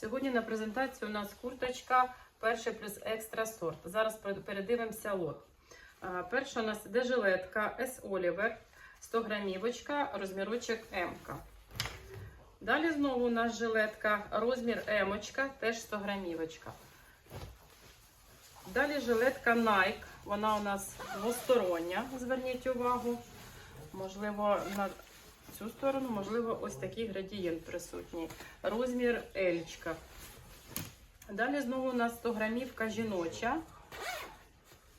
Сьогодні на презентації у нас курточка перший плюс екстра сорт. Зараз передивимося лот. Перша у нас іде жилетка S Oliver, 100 грамівочка, розмірочок М. Далі знову у нас жилетка, розмір М, теж 100 грамівочка. Далі жилетка Nike, вона у нас двостороння, зверніть увагу. Можливо, на цю сторону, можливо, ось такий градієнт присутній. Розмір Елічка. Далі знову у нас 100 грамівка жіноча.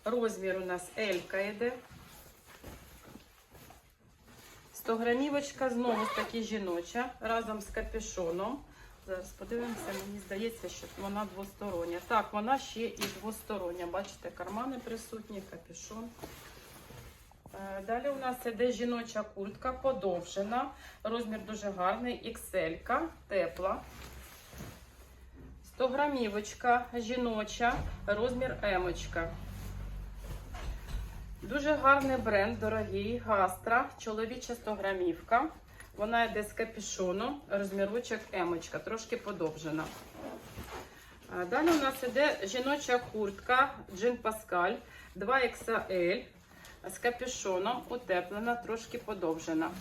Розмір у нас Елька йде. 100 грамівочка знову ж таки жіноча, разом з капюшоном. Зараз подивимося, мені здається, що вона двостороння. Так, вона ще і двостороння. Бачите, кармани присутні, капюшон. Е, Далі у нас іде жіноча куртка, подовжена. Розмір дуже гарний, XL, тепла. 100 грамівочка, жіноча, розмір М. Дуже гарний бренд, дорогий, гастра, чоловіча 100 грамівка. Вона йде з капюшоном, розмірочок М, трошки подовжена. Далі у нас іде жіноча куртка Джин Паскаль 2XL з капюшоном, утеплена, трошки подовжена.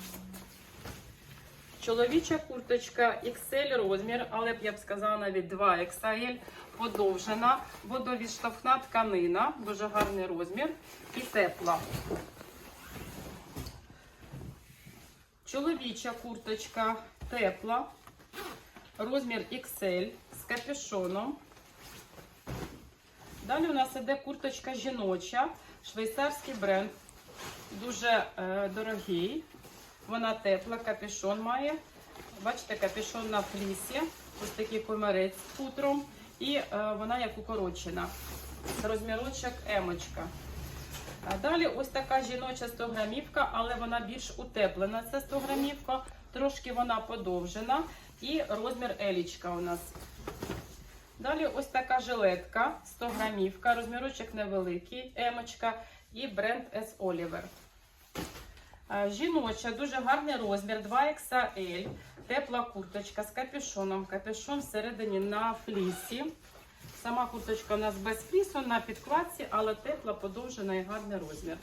Чоловіча курточка XL розмір, але б я б сказала навіть 2XL, подовжена, водовідштовхна тканина, дуже гарний розмір і тепла. Чоловіча курточка тепла, розмір XL з капюшоном. Далі у нас іде курточка жіноча, швейцарський бренд, дуже е, дорогий. Вона тепла, капюшон має. Бачите, капюшон на флісі, ось такий комарець з хутром. І е, вона як укорочена. Розмірочок емочка. А далі ось така жіноча 100 грамівка, але вона більш утеплена. Це 100 грамівка, трошки вона подовжена. І розмір елічка у нас. Далі ось така жилетка 100 грамівка, розмірочок невеликий, емочка і бренд S Oliver. Е, Жіноча, дуже гарний розмір, 2XL, тепла курточка з капюшоном. Капюшон всередині на флісі. Сама курточка у нас без флісу на підкладці, але тепла, подовжена і гарний розмір.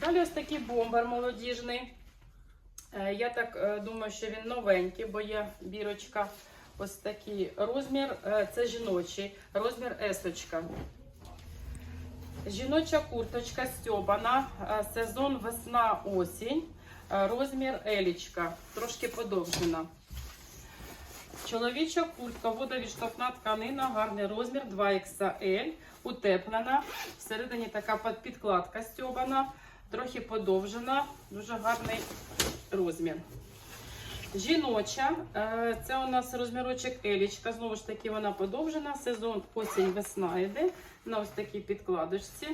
Далі ось такий бомбер молодіжний. Е, Я так е, думаю, що він новенький, бо є бірочка. Ось такий розмір. е, Це жіночий, розмір есочка. Жіноча курточка стьобана, е, сезон весна-осінь, е, розмір елічка, трошки подовжена. Чоловіча куртка, водовідштовхна тканина, гарний розмір 2XL, утеплена. Всередині така підкладка стьобана, трохи подовжена, дуже гарний розмір. Жіноча, е, це у нас розмірочок елічка, знову ж таки вона подовжена, сезон осінь-весна йде на ось такій підкладочці.